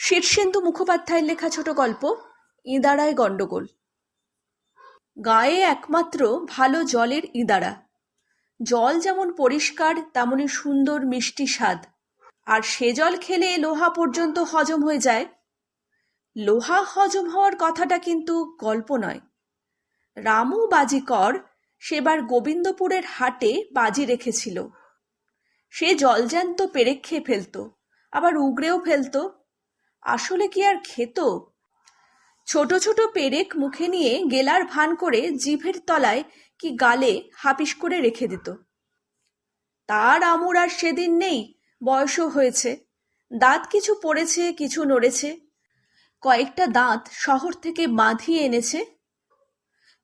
শীর্ষেন্দু মুখোপাধ্যায়ের লেখা ছোট গল্প, ইঁদারায় গণ্ডগোল। গায়ে একমাত্র ভালো জলের ইঁদারা। জল যেমন পরিষ্কার, তেমনি সুন্দর মিষ্টি স্বাদ। আর সে জল খেলে লোহা পর্যন্ত হজম হয়ে যায়। লোহা হজম হওয়ার কথাটা কিন্তু গল্প নয়। রামু বাজিকর সেবার গোবিন্দপুরের হাটে বাজি রেখেছিল। সে জলজ্যান্ত পেরেক খেয়ে ফেলতো, আবার উগড়েও ফেলতো আসলে কি আর খেত? ছোট ছোট পেরেক মুখে নিয়ে গেলার ভান করে জিভের তলায় কি গালে হাপিস করে রেখে দিত। তার আমুর আর সেদিন নেই, বয়সও হয়েছে। দাঁত কিছু পড়েছে, কিছু নড়েছে। কয়েকটা দাঁত শহর থেকে বাঁধিয়ে এনেছে।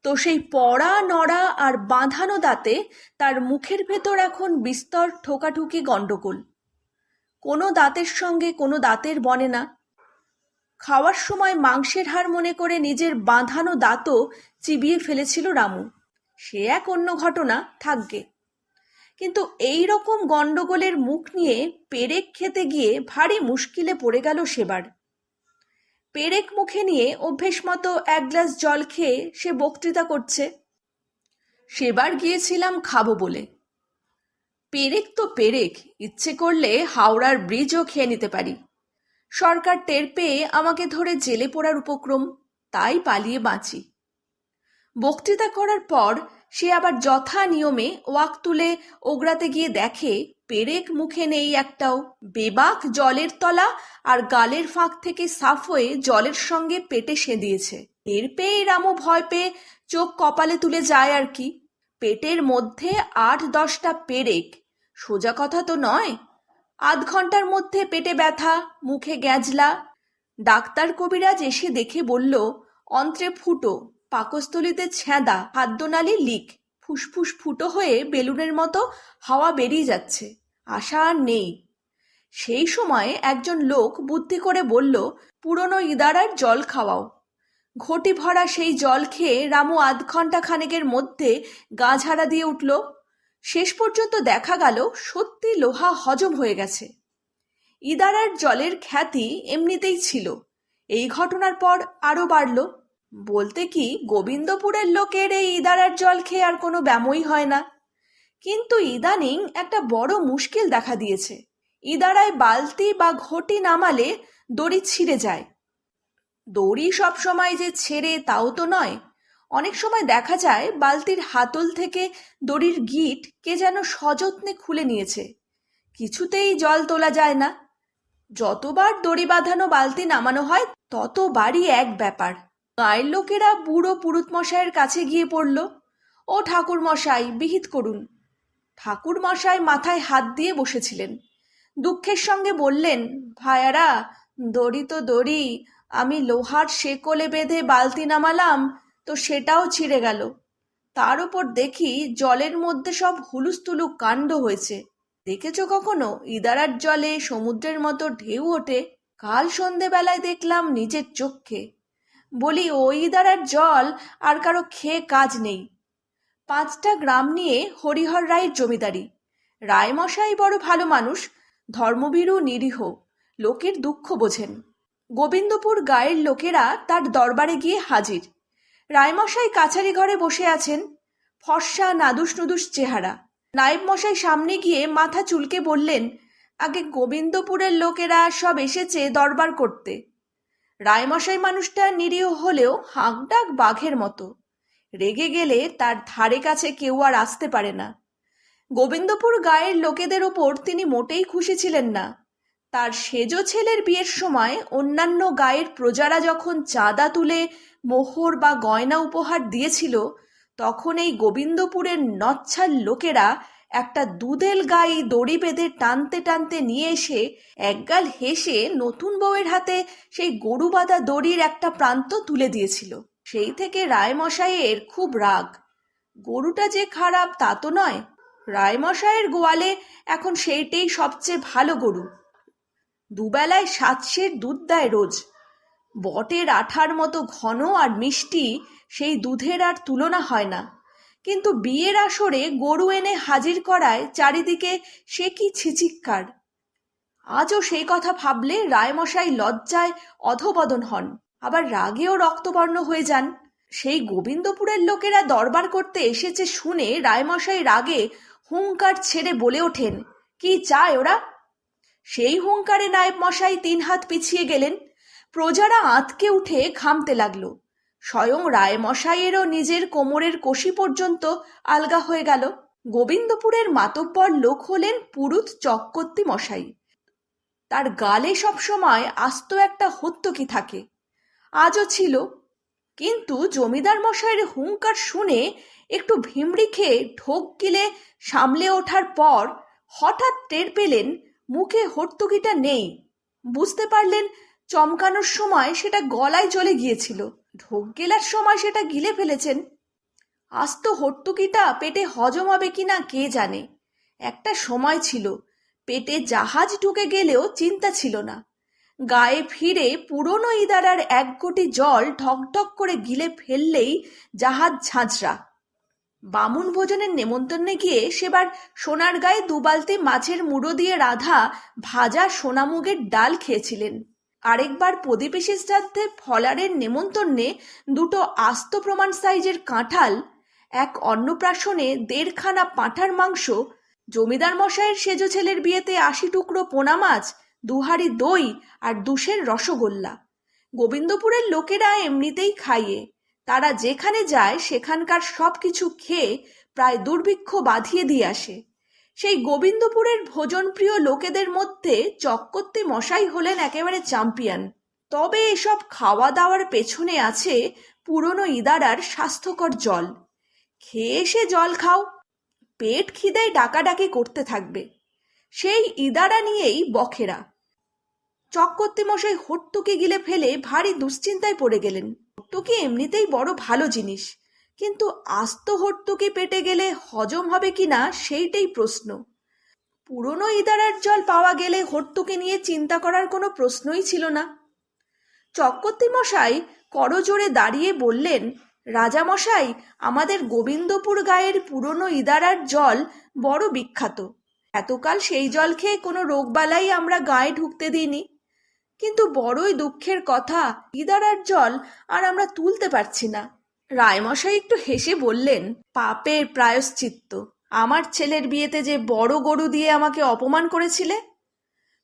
তো সেই পড়া, নড়া আর বাঁধানো দাঁতে তার মুখের ভেতর এখন বিস্তর ঠোকাঠুকি গণ্ডগোল। কোনো দাঁতের সঙ্গে কোনো দাঁতের বনে না। খাওয়ার সময় মাংসের হাড় মনে করে নিজের বাঁধানো দাঁতও চিবিয়ে ফেলেছিল রামু। সে এক অন্য ঘটনা, থাকবে। কিন্তু এই রকম গণ্ডগোলের মুখ নিয়ে পেরেক খেতে গিয়ে ভারী মুশকিলে পড়ে গেল সেবার। পেরেক মুখে নিয়ে অভ্যেস মতো এক গ্লাস জল খেয়ে সে বক্তৃতা করছে। সেবার গিয়েছিলাম খাব বলে। পেরেক তো পেরেক, ইচ্ছে করলে হাওড়ার ব্রিজও খেয়ে নিতে পারি। সরকার টের পেয়ে আমাকে ধরে জেলে পড়ার উপক্রম, তাই পালিয়ে বাঁচি। বক্তৃতা করার পর সে আবার যথা নিয়মে ওয়াক তুলে ওগড়াতে গিয়ে দেখে, পেরেক মুখে নেই একটাও। বেবাক জলের তলা আর গালের ফাঁক থেকে সাফ হয়ে জলের সঙ্গে পেটে সেঁদিয়েছে। এর পেয়ে রামু ভয় পেয়ে চোখ কপালে তুলে যায় আর কি। পেটের মধ্যে আট দশটা পেরেক, সোজা কথা তো নয়। আধ ঘণ্টার মধ্যে পেটে ব্যথা, মুখে গ্যাজলা। ডাক্তার কবিরাজ এসে দেখে বলল, অন্ত্রে ফুটো, পাকস্থলিতে ছ্যাঁদা, খাদ্যনালী লিক। ফুসফুস ফুটো হয়ে বেলুনের মতো হাওয়া বেরিয়ে যাচ্ছে। আশা আর নেই। সেই সময় একজন লোক বুদ্ধি করে বলল, পুরনো ইদারার জল খাওয়াও। ঘটি ভরা সেই জল খেয়ে রামু আধ ঘণ্টা খানেকের মধ্যে গা ঝাড়া দিয়ে উঠল। শেষ পর্যন্ত দেখা গেল সত্যি লোহা হজম হয়ে গেছে। ইদারার জলের খ্যাতি এমনিতেই ছিল। এই ঘটনার পর আরও বাড়ল। বলতে কি, গোবিন্দপুরের লোকের এই ইদারার জল খেয়ে আর কোনো ব্যামই হয় না। কিন্তু ইদানিং একটা বড় মুশকিল দেখা দিয়েছে। ইদারায় বালতি বা ঘটি নামালে দড়ি ছিঁড়ে যায়। দড়ি সব সময় যে ছেড়ে তাও তো নয় অনেক সময় দেখা যায় বালতির হাতল থেকে দড়ির গিট কে যেন সযত্নে খুলে নিয়েছে। কিছুতেই জল তোলা যায় না। যতবার দড়ি বাঁধানো বালতি নামানো হয়, ততবারই এক ব্যাপার। গায়ের লোকেরা বুড়ো পুরুত মশাইয়ের কাছে গিয়ে পড়ল, ও ঠাকুর মশাই বিহিত করুন। ঠাকুর মশাই মাথায় হাত দিয়ে বসেছিলেন। দুঃখের সঙ্গে বললেন, ভায়ারা, দড়ি তো দড়ি, আমি লোহার শেকলে বেঁধে বালতি নামালাম তো সেটাও ছিঁড়ে গেল। তার উপর দেখি জলের মধ্যে সব হুলুস্থুলু কাণ্ড হয়েছে। দেখেছ কখনো? ইদারার জলে সমুদ্রের মতো ঢেউ ওঠে। কাল সন্ধেবেলায় দেখলাম নিজের চোখে। বলি ওই ইদারার জল, আর কারও খেয়ে কাজ নেই। পাঁচটা গ্রাম নিয়ে হরিহর রায়ের জমিদারি। রায়মশাই বড় ভালো মানুষ, ধর্মভীরু, নিরীহ, লোকের দুঃখ বোঝেন। গোবিন্দপুর গায়ের লোকেরা তার দরবারে গিয়ে হাজির। রায়মশাই কাছারি ঘরে বসে আছেন। ফর্সা, নাদুস নুদুস চেহারা। নায়েব মশাই সামনে গিয়ে মাথা চুলকে বললেন, আগে গোবিন্দপুরের লোকেরা সব এসেছে দরবার করতে। রায়মশাই মানুষটা নিরীহ হলেও হাঁকডাক বাঘের মতো। রেগে গেলে তার ধারে কাছে কেউ আর আসতে পারে না। গোবিন্দপুর গায়ের লোকেদের ওপর তিনি মোটেই খুশি ছিলেন না। তার সেজ ছেলের বিয়ের সময় অন্যান্য গায়ের প্রজারা যখন চাঁদা তুলে, মোহর বা গয়না উপহার দিয়েছিল, তখন এই গোবিন্দপুরের নচ্ছার লোকেরা একটা দুধেল গায়ে দড়ি বেঁধে টানতে টানতে নিয়ে এসে একগাল হেসে নতুন বউয়ের হাতে সেই গরু বাঁধা দড়ির একটা প্রান্ত তুলে দিয়েছিল। সেই থেকে রায়মশাইয়ের খুব রাগ। গরুটা যে খারাপ তা তো নয়। রায়মশাইয়ের গোয়ালে এখন সেইটাই সবচেয়ে ভালো গরু। দুবেলায় সাতশের দুধ দেয় রোজ। বটের আঠার মতো ঘন আর মিষ্টি সেই দুধের আর তুলনা হয় না। কিন্তু বিয়ের আসরে গরু এনে হাজির করায় চারিদিকে সে কি ছিচিক্কার। আজও সেই কথা ভাবলে রায়মশাই লজ্জায় অধবদন হন। আবার রাগেও রক্তবর্ণ হয়ে যান। সেই গোবিন্দপুরের লোকেরা দরবার করতে এসেছে শুনে রায়মশাই রাগে হুঙ্কার ছেড়ে বলে ওঠেন, কি চায় ওরা? সেই হুঙ্কারে নায়েব মশাই তিন হাত পিছিয়ে গেলেন। প্রজারা আঁতকে উঠে ঘামতে লাগল। স্বয়ং রায়মশাইয়েরও নিজের কোমরের কষি পর্যন্ত আলগা হয়ে গেল। গোবিন্দপুরের মাতব্বর লোক হলেন পুরুত চক্কর্তি মশাই। তার গালে সবসময় আস্ত একটা হত্য হত্যকি থাকে। আজও ছিল। কিন্তু জমিদার মশাইয়ের হুঙ্কার শুনে একটু ভিমড়ি খেয়ে ঢোক গিলে সামলে ওঠার পর হঠাৎ টের পেলেন মুখে হর্তুকিটা নেই। বুঝতে পারলেন, চমকানোর সময় সেটা গলায় চলে গিয়েছিল। ঢোক গেলার সময় সেটা গিলে ফেলেছেন। আস্ত হর্তুকিটা পেটে হজম হবে কিনা কে জানে? একটা সময় ছিল। পেটে জাহাজ ঢুকে গেলেও চিন্তা ছিল না। গায়ে ফিরে পুরনো ইদারার এক কোটি জল ঠকঠক করে গিলে ফেললেই জাহাজ ঝাঁঝরা। বামুন ভোজনের নেমন্তন্নে গিয়ে সেবার সোনার গায়ে দুবালতি মাছের মুড়ো দিয়ে রাধা ভাজা সোনামুগের ডাল খেয়েছিলেন। আরেকবার প্রদীপেশের শ্রাদ্ধে ফলারের নেমন্তন্নে দুটো আস্ত প্রমাণ সাইজের কাঁঠাল, এক অন্নপ্রাশনে দেড়খানা পাঁঠার মাংস, জমিদার মশাইয়ের সেজো ছেলের বিয়েতে আশি টুকরো পোনা মাছ দুহারি দই আর দুশের রসগোল্লা। গোবিন্দপুরের লোকেরা এমনিতেই খাইয়ে। তারা যেখানে যায়, সেখানকার সব কিছু খেয়ে প্রায় দুর্ভিক্ষ বাঁধিয়ে দিয়ে আসে। সেই গোবিন্দপুরের ভোজনপ্রিয় লোকেদের মধ্যে চক্কর্তি মশাই হলেন একেবারে চ্যাম্পিয়ন। তবে এসব খাওয়া দাওয়ার পেছনে আছে পুরনো ইদারার স্বাস্থ্যকর জল। খেয়ে এসে জল খাও। পেট খিদায় ডাকাডাকি করতে থাকবে। সেই ইদারা নিয়েই বখেরা। চক্কর্তি মশাই হট্টুকে গিলে ফেলে ভারী দুশ্চিন্তায় পড়ে গেলেন। হট্টুকি এমনিতেই বড় ভালো জিনিস। কিন্তু আস্ত হট্টুকি পেটে গেলে হজম হবে কিনা সেইটাই প্রশ্ন। পুরনো ইদারার জল পাওয়া গেলে হট্টুকে নিয়ে চিন্তা করার কোনো প্রশ্নই ছিল না। চক্কর্তি মশাই করজোরে দাঁড়িয়ে বললেন, রাজামশাই, আমাদের গোবিন্দপুর গায়ের পুরনো ইদারার জল বড় বিখ্যাত। এতকাল সেই জল খেয়ে কোনো রোগবালাই আমরা গায়ে ঢুকতে দিইনি। কিন্তু বড়ই দুঃখের কথা ইদারার জল আর আমরা তুলতে পারছি না। রায়মশাই একটু হেসে বললেন, পাপের প্রায়শ্চিত্ত, আমার ছেলের বিয়েতে যে বড় গরু দিয়ে আমাকে অপমান করেছিলে?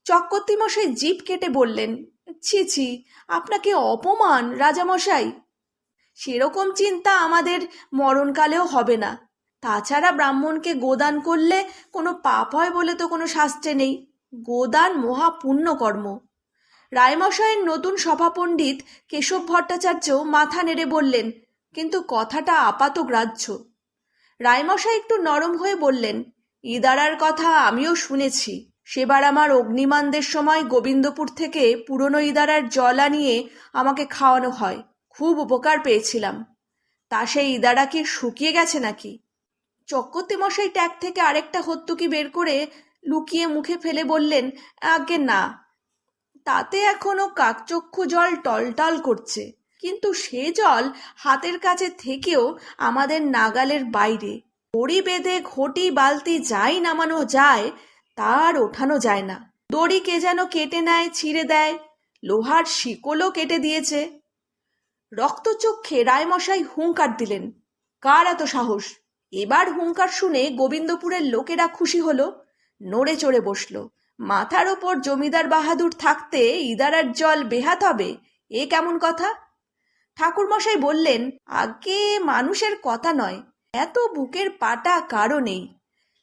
চক্রবর্তী মশাই জিপ কেটে বললেন, ছি ছি, আপনাকে অপমান, রাজামশাই। সেরকম চিন্তা আমাদের মরণকালেও হবে না। তাছাড়া ব্রাহ্মণকে গোদান করলে কোনো পাপ হয় বলে তো কোনো শাস্ত্রে নেই। গোদান মহা পুণ্যকর্ম। রায়মশাইয়ের নতুন সভাপণ্ডিত কেশব ভট্টাচার্য মাথা নেড়ে বললেন, কিন্তু কথাটা আপাত গ্রাহ্য রায়মশাই একটু নরম হয়ে বললেন, ইদারার কথা আমিও শুনেছি। সেবার আমার অগ্নিমানদের সময় গোবিন্দপুর থেকে পুরনো ইদারার জল আনিয়ে আমাকে খাওয়ানো হয়। খুব উপকার পেয়েছিলাম। তা সেই ইদারা কি শুকিয়ে গেছে নাকি? চক্রবর্তী মশাই ট্যাগ থেকে আরেকটা হত্যুকি বের করে লুকিয়ে মুখে ফেলে বললেন আগে না। তাতে এখনও কাকচক্ষু জল টলটল করছে। কিন্তু সে জল হাতের কাছে থেকেও আমাদের নাগালের বাইরে। দড়ি বেঁধে ঘটি বালতি যাই নামানো যায়, তার ওঠানো যায় না। দড়ি কে যেন কেটে নেয়, ছিঁড়ে দেয়, লোহার শিকলও কেটে দিয়েছে। রক্তচক্ষে রায়মশাই হুঙ্কার দিলেন, কার এত সাহস? এবার হুঙ্কার শুনে গোবিন্দপুরের লোকেরা খুশি হলো, নড়ে চড়ে বসল। মাথার ওপর জমিদার বাহাদুর থাকতে ইদারার জল বেহাত হবে? এ কেমন কথা? ঠাকুরমশাই বললেন, আগে মানুষের কথা নয়, এত বুকের পাটা কারও নেই।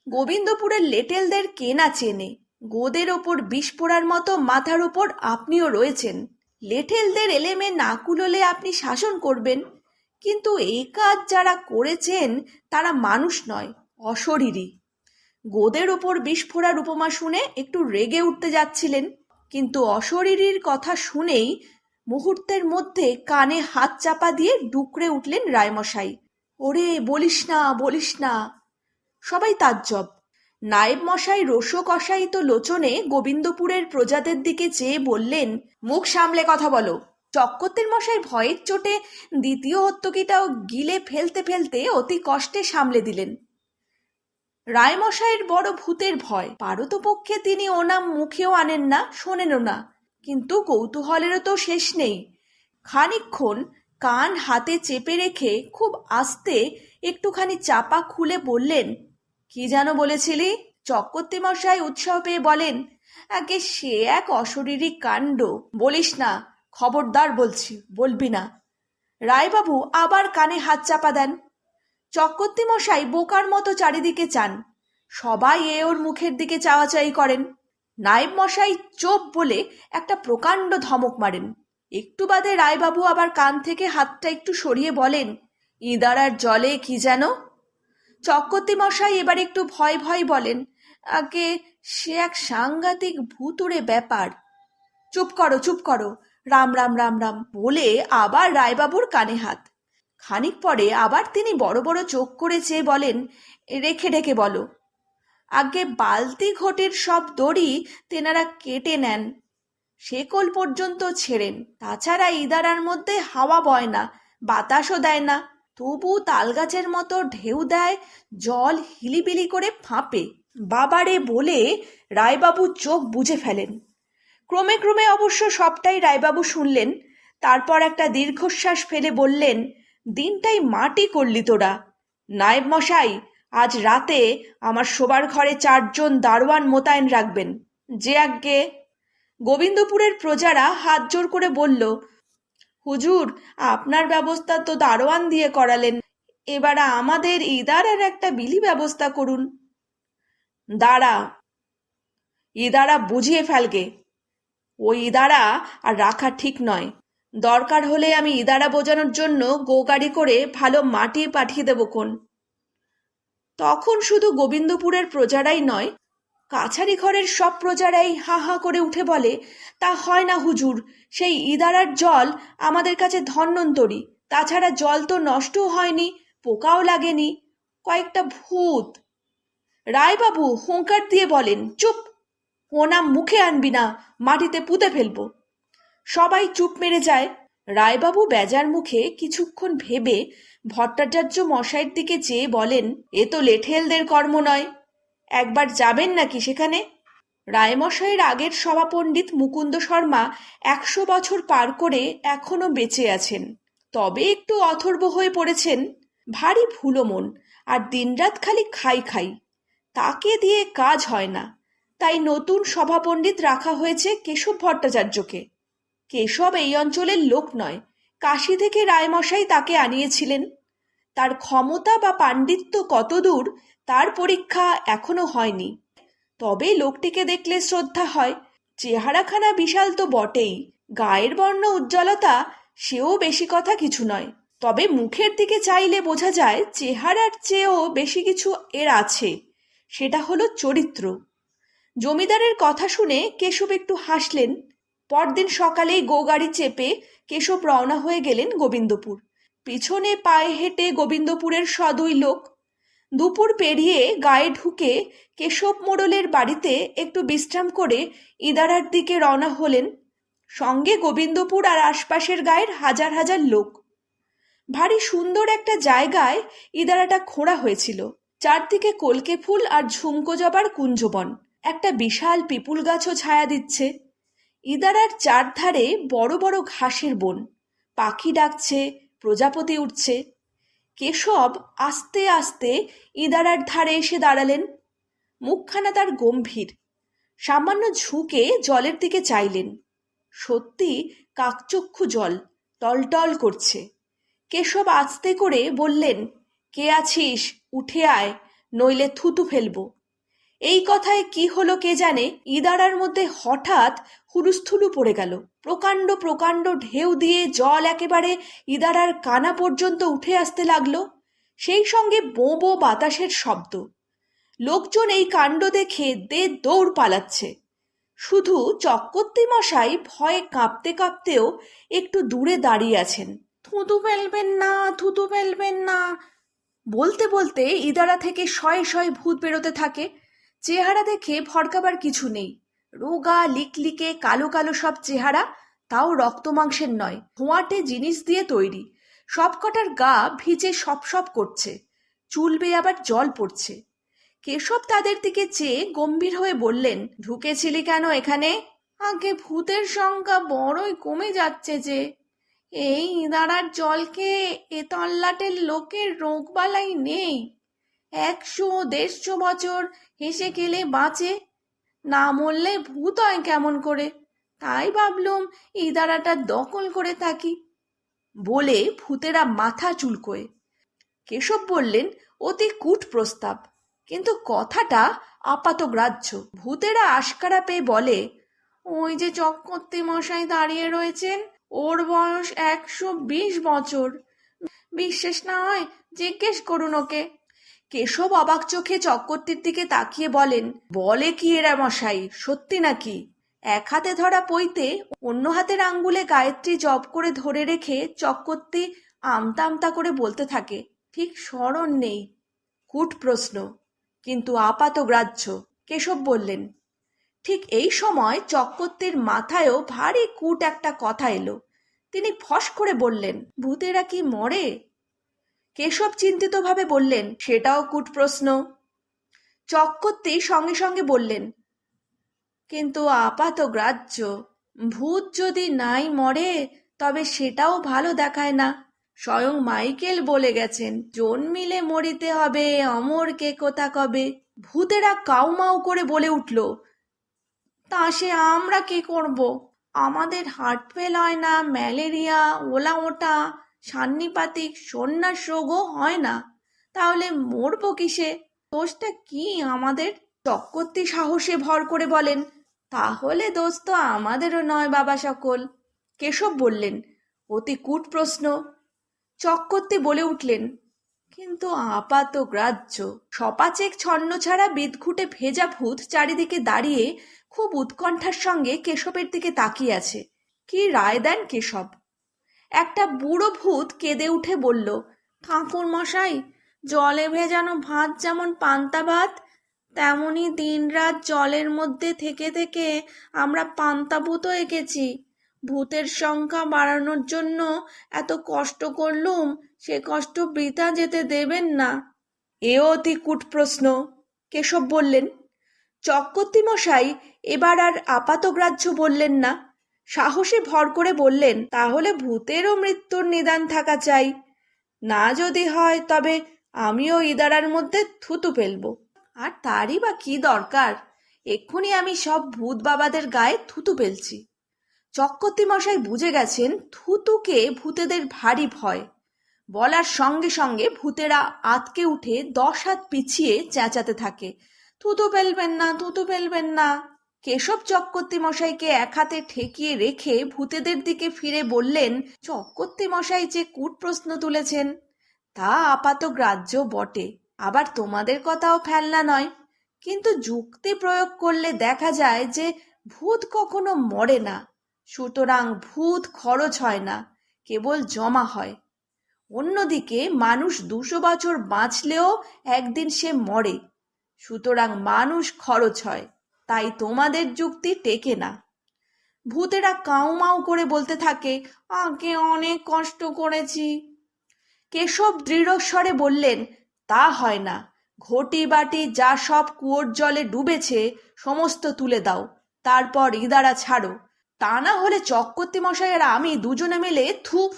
গোবিন্দপুরের লেটেলদের কেনা চেনে, গোদের ওপর বিষ পোড়ার মতো মাথার ওপর আপনিও রয়েছেন। লেঠেলদের এলেমে না কুলোলে আপনি শাসন করবেন, কিন্তু এই কাজ যারা করেছেন তারা মানুষ নয়, অশরীরী। গোদের ওপর বিস্ফোরার উপমা শুনে একটু রেগে উঠতে যাচ্ছিলেন। কিন্তু অশরীরীর কথা শুনেই মুহূর্তের মধ্যে কানে হাত চাপা দিয়ে ডুকরে উঠলেন রায়মশাই। ওরে, বলিস না বলিস না। সবাই তাজ্জব। নায়েব মশাই রসো কষায়িত লোচনে গোবিন্দপুরের প্রজাদের দিকে চেয়ে বললেন, মুখ সামলে কথা বলো। চক্কতের মশাই ভয়ের চোটে দ্বিতীয় হত্যকিটাও গিলে ফেলতে ফেলতে অতি কষ্টে সামলে দিলেন। রায়মশাইয়ের বড় ভূতের ভয়। পারতপক্ষে তিনি ও নাম মুখেও আনেন না, শোনেনও না। কিন্তু কৌতূহলেরও তো শেষ নেই। খানিকক্ষণ কান হাতে চেপে রেখে খুব আস্তে একটুখানি চাপা খুলে বললেন, কি যেন বলেছিলি? চক্রবর্তী মশাই উৎসাহ পেয়ে বলেন, আগে সে এক অশরীরী কাণ্ড। বলিস না, খবরদার বলছি, বলবি না। রায়বাবু আবার কানে হাত চাপা দেন। চক্রবর্তী মশাই বোকার মতো চারিদিকে চান। সবাই এ ওর মুখের দিকে চাওয়াচাই করেন। নায়েব মশাই চোপ বলে একটা প্রকাণ্ড ধমক মারেন। একটু বাদে রায়বাবু আবার কান থেকে হাতটা একটু সরিয়ে বলেন, ইদারার জলে কি যেন? চক্রবর্তী মশাই এবার একটু ভয় ভয় বলেন, আগে সে এক সাংঘাতিক ভুতুড়ে ব্যাপার। চুপ করো চুপ করো। রাম রাম রাম রাম, বলে আবার রায়বাবুর কানে হাত। খানিক পরে আবার তিনি বড় বড় চোখ করে চেয়ে বলেন, রেখে রেখে বলো। আগে বালতি ঘটির সব দড়ি তেনারা কেটে নেন। শেকল পর্যন্ত ছেড়েন। তাছাড়া ইদারার মধ্যে হাওয়া বয় না, বাতাসও দেয় না। তবু তালগাছের মতো ঢেউ দেয়, জল হিলিবিলি করে ফাঁপে। বাবারে বলে রায়বাবু চোখ বুঝে ফেলেন। ক্রমে ক্রমে অবশ্য সবটাই রায়বাবু শুনলেন। তারপর একটা দীর্ঘশ্বাস ফেলে বললেন দিনটাই মাটি করলি তোরা। নায়েব মশাই, আজ রাতে আমার শোবার ঘরে চারজন দারোয়ান মোতায়েন রাখবেন। যে আজ্ঞে। গোবিন্দপুরের প্রজারা হাত জোর করে বলল, হুজুর, আপনার ব্যবস্থা তো দারোয়ান দিয়ে করালেন। এবার আমাদের ইদারের একটা বিলি ব্যবস্থা করুন। দাঁড়া। ইদারা বুঝিয়ে ফেলগে। ওই ইদারা আর রাখা ঠিক নয়। দরকার হলে আমি ইদারা বোঝানোর জন্য গো গাড়ি করে ভালো মাটি পাঠিয়ে দেবো কোন? তখন শুধু গোবিন্দপুরের প্রজারাই নয়, কাছারি ঘরের সব প্রজারাই হা হা করে উঠে বলে, তা হয় না হুজুর, সেই ইদারার জল আমাদের কাছে ধন্যন্তরী তাছাড়া জল তো নষ্টও হয়নি, পোকাও লাগেনি। কয়েকটা ভূত। রায়বাবু হুঙ্কার দিয়ে বলেন, চুপ ও মুখে আনবি না, মাটিতে পুঁতে ফেলব। সবাই চুপ মেরে যায়। রায়বাবু বেজার মুখে কিছুক্ষণ ভেবে ভট্টাচার্য মশাইয়ের দিকে চেয়ে বলেন, এ তো লেঠেলদের কর্ম নয়। একবার যাবেন নাকি সেখানে? রায়মশাইয়ের আগের সভাপণ্ডিত মুকুন্দ শর্মা একশো বছর পার করে এখনও বেঁচে আছেন। তবে একটু অথর্ব হয়ে পড়েছেন। ভারী ভুলো মন, আর দিনরাত খালি খাই খাই। তাকে দিয়ে কাজ হয় না। তাই নতুন সভাপণ্ডিত রাখা হয়েছে কেশব ভট্টাচার্যকে। কেশব এই অঞ্চলের লোক নয়। কাশি থেকে রায়মশাই তাকে আনিয়েছিলেন। তার ক্ষমতা বা পাণ্ডিত্য কতদূর, তার পরীক্ষা এখনও হয়নি। তবে লোকটিকে দেখলে শ্রদ্ধা হয়। চেহারাখানা বিশাল তো বটেই। গায়ের বর্ণ উজ্জ্বলতা, সেও বেশি কথা কিছু নয়। তবে মুখের দিকে চাইলে বোঝা যায়, চেহারার চেয়েও বেশি কিছু এর আছে। সেটা হলো চরিত্র। জমিদারের কথা শুনে কেশব একটু হাসলেন। পরদিন সকালেই গো গাড়ি চেপে কেশব রওনা হয়ে গেলেন গোবিন্দপুর। পিছনে পায়ে হেঁটে গোবিন্দপুরের সদুই লোক। দুপুর পেরিয়ে গায়ে ঢুকে কেশব মোড়লের বাড়িতে একটু বিশ্রাম করে ইদারার দিকে রওনা হলেন। সঙ্গে গোবিন্দপুর আর আশপাশের গায়ের হাজার হাজার লোক। ভারী সুন্দর একটা জায়গায় ইদারাটা খোঁড়া হয়েছিল। চারদিকে কলকে ফুল আর ঝুমকো জবার কুঞ্জবন। একটা বিশাল পিপুল গাছও ছায়া দিচ্ছে। ইদারার চারধারে বড় বড় ঘাসের বন। পাখি ডাকছে, প্রজাপতি উঠছে। কেশব আস্তে আস্তে ইদারার ধারে এসে দাঁড়ালেন। মুখখানা তার গম্ভীর। সামান্য ঝুঁকে জলের দিকে চাইলেন। সত্যি কাকচক্ষু জল, টলটল করছে। কেশব আস্তে করে বললেন, কে আছিস? উঠে আয়, নইলে থুতু ফেলব। এই কথায় কি হলো কে জানে? ইদারার মধ্যে হঠাৎ হুলুস্থুলু পড়ে গেল। প্রকাণ্ড প্রকাণ্ড ঢেউ দিয়ে জল একেবারে ইদারার কানা পর্যন্ত উঠে আসতে লাগল। সেই সঙ্গে বো বো বাতাসের শব্দ। লোকজন এই কাণ্ড দেখে দে দৌড় পালাচ্ছে। শুধু চক্রবর্তী মশাই ভয়ে কাঁপতে কাঁপতেও একটু দূরে দাঁড়িয়ে আছেন। থুতু ফেলবেন না, থুতু ফেলবেন না। বলতে বলতে ইদারা থেকে শয়ে শয়ে ভূত বেরোতে থাকে। চেহারা দেখে ভরকাবার কিছু নেই। রোগা, লিকলিকে, কালো কালো সব চেহারা, তাও রক্ত মাংসের নয়, ধোঁয়াটে জিনিস দিয়ে তৈরি। সব কটার গা ভিজে সপ সপ করছে, চুল আবার জল পড়ছে। কেশব তাদের দিকে চেয়ে গম্ভীর হয়ে বললেন, ঢুকেছিলি কেন এখানে? আগে ভূতের সংখ্যা বড়ই কমে যাচ্ছে যে। এই ইঁদারার জলকে এ তল্লাটের লোকের রোগবালাই নেই। একশো দেড়শো বছর হেসে খেলে বাঁচে। না মরলে ভূত হয় কেমন করে? তাই ভাবলুম ইদারাটা দখল করে থাকি। বলে ভূতেরা মাথা চুলকোয়। কেশব বললেন, অতি কূট প্রস্তাব। কিন্তু কথাটা আপাত গ্রাহ্য। ভূতেরা আশকারা পেয়ে বলে, ওই যে চক্রবর্তী মশাই দাঁড়িয়ে রয়েছেন, ওর বয়স একশো বিশ বছর। বিশ্বাস না হয় জিজ্ঞেস করুন ওকে। কেশব অবাক চোখে চক্রবর্তীর দিকে তাকিয়ে বলেন, বলে কি এরা মশাই? সত্যি নাকি? এক হাতে ধরা পইতে অন্য হাতের আঙ্গুলে গায়ত্রী জপ করে ধরে রেখে চক্রবর্তী আমতা আমতা করে বলতে থাকে, ঠিক স্মরণ নেই। কুট প্রশ্ন, কিন্তু আপাত গ্রাহ্য। কেশব বললেন, ঠিক এই সময় চক্রবর্তীর মাথায়ও ভারী কুট একটা কথা এলো। তিনি ফস করে বললেন, ভূতেরা কি মরে? কেশব চিন্তিতভাবে বললেন, সেটাও কুট প্রশ্ন চক্রবর্তী সঙ্গে সঙ্গে বললেন, কিন্তু আপাত গ্রাহ্য। ভূত যদি নাই মরে, তবে সেটাও ভালো দেখায় না। স্বয়ং মাইকেল বলে গেছেন, জন্মিলে মরিতে হবে, অমর কে কোথা কবে? ভূতেরা কাউমাউ করে বলে উঠল, তা সে আমরা কি করব? আমাদের হার্ট ফেল হয় না, ম্যালেরিয়া, ওলা ওটা সান্নিপাতিক সন্ন্যাস রোগও হয় না। তাহলে মরবো কিসে? দোষটা কি আমাদের? চক্রবর্তী সাহসে ভর করে বলেন, তাহলে দোষ তো আমাদেরও নয় বাবা সকল। কেশব বললেন, অতি কূট প্রশ্ন। চক্রবর্তী বলে উঠলেন, কিন্তু আপাত গ্রাহ্য। সপাচেক ছন্ন ছাড়া বিদঘুটে ভেজা ভূত চারিদিকে দাঁড়িয়ে খুব উৎকণ্ঠার সঙ্গে কেশবের দিকে তাকিয়ে আছে। কি রায় দেন কেশব? একটা বুড়ো ভূত কেঁদে উঠে বলল ঠাকুর মশাই, জলে ভেজানো ভাত যেমন পান্তা ভাত, তেমনি দিনরাত জলের মধ্যে থেকে থেকে আমরা পান্তা ভূত হয়ে গেছি ভূতের সংখ্যা বাড়ানোর জন্য এত কষ্ট করলুম, সে কষ্ট বৃথা যেতে দেবেন না। এও অতি কূট প্রশ্ন কেশব বললেন। চক্রবর্তী মশাই, এবার আর আপাতগ্রাহ্য বললেন না। সাহসে ভর করে বললেন, তাহলে ভূতেরও মৃত্যুর নিদান থাকা চাই। না যদি হয়, তবে আমিও ইদারার মধ্যে থুতু ফেলব। আর তারই বা কি দরকার? এক্ষুনি আমি সব ভূত বাবাদের গায়ে থুতু ফেলছি। চক্রবর্তী মশাই বুঝে গেছেন, থুতুকে ভূতেদের ভারী ভয়। বলার সঙ্গে সঙ্গে ভূতেরা আতকে উঠে দশ হাত পিছিয়ে চেঁচাতে থাকে। থুতু ফেলবেন না, থুতু ফেলবেন না। কেশব চক্রবর্তী মশাইকে এক হাতে ঠেকিয়ে রেখে ভূতেদের দিকে ফিরে বললেন, চক্রবর্তী মশাই যে কূট প্রশ্ন তুলেছেন, তা আপাত গ্রাহ্য বটে। আবার তোমাদের কথাও ফেলনা নয়। কিন্তু যুক্তি প্রয়োগ করলে দেখা যায় যে ভূত কখনো মরে না। সুতরাং ভূত খরচ হয় না, কেবল জমা হয়। অন্যদিকে মানুষ দুশো বছর বাঁচলেও একদিন সে মরে। সুতরাং মানুষ খরচ হয়। তাই তোমাদের যুক্তি টেকে না। ভূতেরা কাউমাউ করে বলতে থাকে, আগে অনেক কষ্ট করেছি। কেশব দৃঢ়স্বরে বললেন, তা হয় না। ঘটি বাটি যা সব কুয়োর জলে ডুবেছে, সমস্ত তুলে দাও। তারপর ইদারা ছাড়ো। তা না হলে চক্রবর্তী মশাইয়ের আমি দুজনে মিলে থু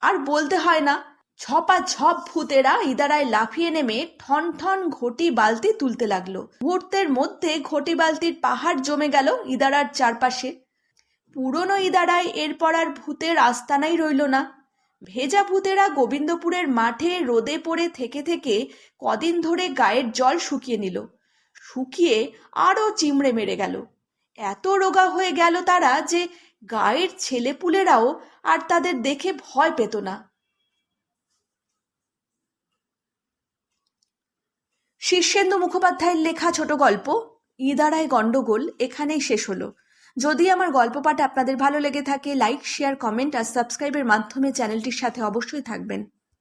আর বলতে হয় না ছপা ঝপ ভূতেরা ইদারায় লাফিয়ে নেমে ঠন ঠন ঘটি বালতি তুলতে লাগল। মুহূর্তের মধ্যে ঘটি বালতির পাহাড় জমে গেল ইদারার চারপাশে। পুরনো ইদারায় এরপর আর ভূতের আস্তানাই রইল না। ভেজা ভূতেরা গোবিন্দপুরের মাঠে রোদে পড়ে থেকে থেকে কদিন ধরে গায়ের জল শুকিয়ে নিল। শুকিয়ে আরও চিমড়ে মেরে গেল। এত রোগা হয়ে গেল তারা যে গায়ের ছেলেপুলেরাও আর তাদের দেখে ভয় পেত না। শীর্ষেন্দু মুখোপাধ্যায়ের লেখা ছোট গল্প ইদারায় গণ্ডগোল এখানেই শেষ হলো। যদি আমার গল্প পাঠ আপনাদের ভালো লেগে থাকে লাইক শেয়ার কমেন্ট আর সাবস্ক্রাইবের মাধ্যমে চ্যানেলটির সাথে অবশ্যই থাকবেন।